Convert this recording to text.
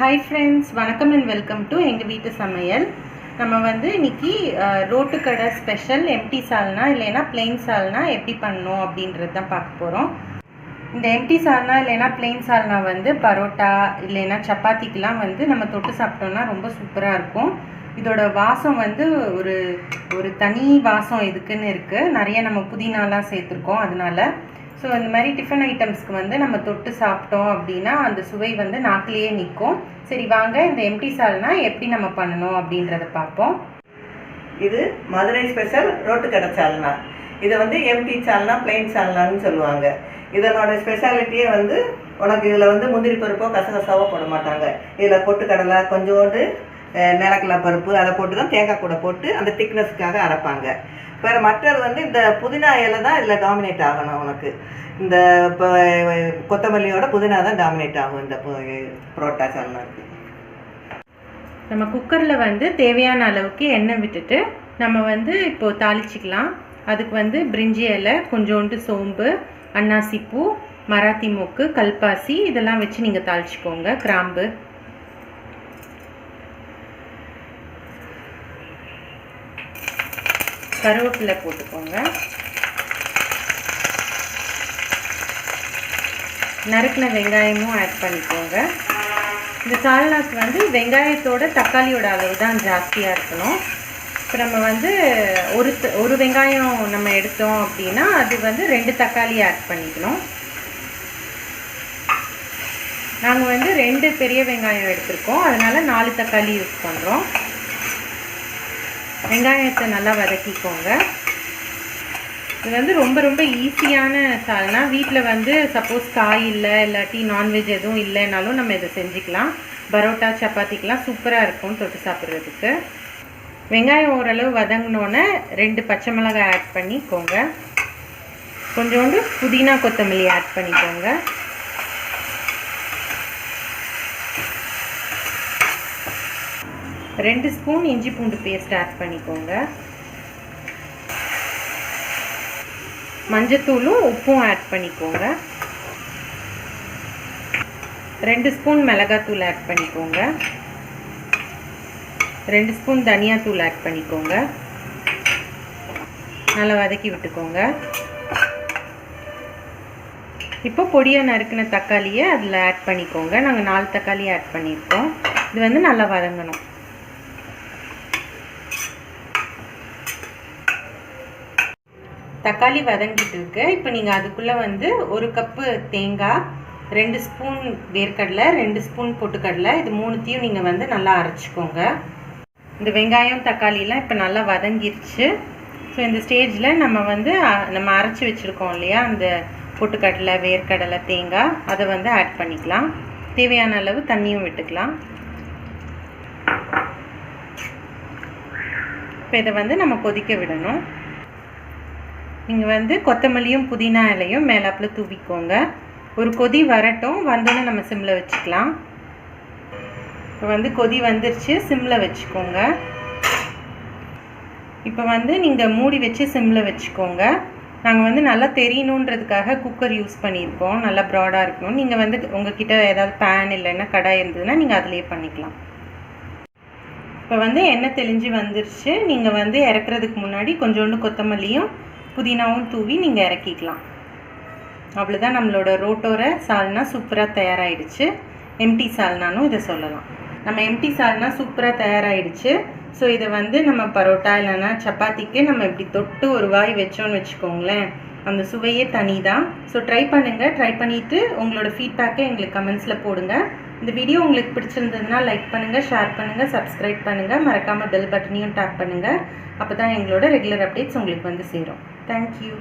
Hi friends வணக்கம் and welcome to எங்கள் வீட்டு சமையல். நம்ம வந்து இன்னைக்கு ரோட்டுக்கடை ரோட்டு கடை ஸ்பெஷல் எம்டி சால்னா இல்லைன்னா பிளெயின் சால்னா எப்படி பண்ணணும் அப்படின்றது தான் பார்க்க போகிறோம் இந்த எம்டி சால்னா இல்லைன்னா பிளெயின் சால்னா வந்து பரோட்டா இல்லைன்னா சப்பாத்திக்கெலாம் வந்து நம்ம தொட்டு சாப்பிட்டோம்னா ரொம்ப சூப்பராக இருக்கும். இதோட வாசம் வந்து ஒரு ஒரு தனி வாசம் இதுக்குன்னு இருக்குது நிறைய நம்ம புதினாலாம் சேர்த்துருக்கோம் அதனால ஸோ இந்த மாதிரி டிஃபன் ஐட்டம்ஸ்க்கு வந்து நம்ம தொட்டு சாப்பிட்டோம் அப்படின்னா அந்த சுவை வந்து நாக்கிலேயே நிற்கும் சரி வாங்க இந்த எம்டி சால்னா எப்படி நம்ம பண்ணணும் அப்படின்றத பார்ப்போம். இது மதுரை ஸ்பெஷல் ரோட்டு கடை சால்னா இதை வந்து எம்டி சால்னா பிளெயின் சால்னான்னு சொல்லுவாங்க. இதனோட ஸ்பெஷாலிட்டியே வந்து உனக்கு இதில் வந்து முந்திரி பருப்போ கசகசாவோ போட மாட்டாங்க. இதில் பொட்டுக்கடலை கொஞ்சோண்டு நிலக்கடலை பருப்பு அதை போட்டு தான் தேங்காய் கூட போட்டு அந்த திக்னஸ்க்காக அரைப்பாங்க. வேறு மற்றது வந்து இந்த புதினா இலை தான் இதில் டாமினேட் ஆகணும் உனக்கு. இந்த இப்போ கொத்தமல்லியோட புதினா தான் டாமினேட் ஆகும் இந்த புரோட்டா சால்னாக்கு. நம்ம குக்கரில் வந்து தேவையான அளவுக்கு எண்ணெய் விட்டுட்டு நம்ம வந்து இப்போது தாளிச்சிக்கலாம். அதுக்கு வந்து பிரிஞ்சி இலை கொஞ்சோண்டு சோம்பு அன்னாசிப்பூ மராத்தி மொக்கு கல்பாசி இதெல்லாம் வச்சு நீங்கள் தாளிச்சிக்கோங்க. கிராம்பு. கருவேப்பிலை போட்டுக்கோங்க. நறுக்கின வெங்காயமும் ஆட் பண்ணிக்கோங்க. இந்த சால்னாக்கு வந்து வெங்காயத்தோட தக்காளியோட அளவு தான் ஜாஸ்தியாக இருக்கணும். இப்போ நம்ம வந்து ஒரு ஒரு வெங்காயம் நம்ம எடுத்தோம் அப்படின்னா அது வந்து ரெண்டு தக்காளி ஆட் பண்ணிக்கணும். நாங்கள் வந்து ரெண்டு பெரிய வெங்காயம் எடுத்திருக்கோம். அதனால் நாலு தக்காளி யூஸ் பண்ணுறோம் வெங்காயத்தை நல்லா வதக்கிக்கோங்க. இது வந்து ரொம்ப ரொம்ப ஈஸியான சால்னா வீட்டில் வந்து சப்போஸ் காய் இல்லை இல்லாட்டி நான்வெஜ் எதுவும் இல்லைனாலும் நம்ம இதை செஞ்சுக்கலாம். பரோட்டா சப்பாத்திக்கெலாம் சூப்பராக இருக்கும் தொட்டு சாப்பிட்றதுக்கு. வெங்காயம் ஓரளவு வதங்கினோன்னே ரெண்டு பச்சை மிளகாய் ஆட் பண்ணிக்கோங்க. கொஞ்சோண்டு புதினா கொத்தமல்லி ஆட் பண்ணிக்கோங்க. ரெண்டு ஸ்பூன் இஞ்சி பூண்டு பேஸ்ட் ஆட் பண்ணிக்கோங்க. மஞ்சத்தூளும் உப்பும் ஆட் பண்ணிக்கோங்க. ரெண்டு ஸ்பூன் மிளகாத்தூள் ஆட் பண்ணிக்கோங்க. ரெண்டு ஸ்பூன் தனியாத்தூள் ஆட் பண்ணிக்கோங்க. நல்லா வதக்கி விட்டுக்கோங்க. இப்போ பொடியாக நறுக்கின தக்காளியை அதில் ஆட் பண்ணிக்கோங்க. நாங்கள் நாலு தக்காளி ஆட் பண்ணியிருக்கோம். இது வந்து நல்லா வதங்கணும். தக்காளி வதங்கிட்டு இருக்கு இப்போ நீங்கள் அதுக்குள்ளே வந்து ஒரு கப்பு தேங்காய் ரெண்டு ஸ்பூன் வேர்க்கடலை ரெண்டு ஸ்பூன் பொட்டுக்கடலை இது மூணுத்தையும் நீங்கள் வந்து நல்லா அரைச்சிக்கோங்க. இந்த வெங்காயம் தக்காளிலாம் இப்போ நல்லா வதங்கிருச்சு. ஸோ இந்த ஸ்டேஜில் நம்ம வந்து நம்ம அரைச்சி வச்சுருக்கோம் இல்லையா? அந்த பொட்டுக்கடலை வேர்க்கடலை தேங்காய் அதை வந்து ஆட் பண்ணிக்கலாம். தேவையான அளவு தண்ணியும் விட்டுக்கலாம். இப்போ இதை வந்து நம்ம கொதிக்க விடணும். நீங்கள் வந்து கொத்தமல்லியும் புதினா இலையும் மேலாப்பில் தூவிக்கோங்க. ஒரு கொதி வரட்டும். வந்தோன்னே நம்ம சிம்மில் வச்சுக்கலாம். இப்போ வந்து கொதி வந்துருச்சு. சிம்மில் வச்சுக்கோங்க. இப்போ வந்து நீங்கள் மூடி வச்சு சிம்மில் வச்சுக்கோங்க. நாங்கள் வந்து நல்லா தெரியணுன்றதுக்காக குக்கர் யூஸ் பண்ணியிருக்கோம். நல்லா ப்ராடாக இருக்கணும். நீங்கள் வந்து உங்ககிட்ட ஏதாவது பேன் இல்லைன்னா கடாய் இருந்ததுன்னா நீங்கள் அதிலே பண்ணிக்கலாம். இப்போ வந்து எண்ணெய் தெளிஞ்சு வந்துருச்சு. நீங்கள் வந்து இறக்குறதுக்கு முன்னாடி கொஞ்சோண்டு கொத்தமல்லியும் புதினாவும் தூவி நீங்கள் இறக்கிக்கலாம். அவ்வளோதான் நம்மளோட ரோட்டோர சால்னா சூப்பராக தயாராகிடுச்சு எம்டி சால்னானும் இதை சொல்லலாம். நம்ம எம்டி சால்னா சூப்பராக தயாராகிடுச்சு ஸோ இதை வந்து நம்ம பரோட்டா இல்லைன்னா சப்பாத்திக்கு நம்ம இப்படி தொட்டு ஒரு வாய் வச்சோன்னு வச்சுக்கோங்களேன். அந்த சுவையே தனி தான் ஸோ ட்ரை பண்ணுங்கள் ட்ரை பண்ணிவிட்டு உங்களோட ஃபீட்பேக்கை எங்களுக்கு கமெண்ட்ஸில் போடுங்க. இந்த வீடியோ உங்களுக்கு பிடிச்சிருந்ததுன்னா லைக் பண்ணுங்கள் ஷேர் பண்ணுங்கள் சப்ஸ்கிரைப் பண்ணுங்கள் மறக்காமல் பெல் பட்டனையும் டேப் பண்ணுங்கள் அப்போ தான் எங்களோட ரெகுலர் அப்டேட்ஸ் உங்களுக்கு வந்து சேரும். தேங்க்யூ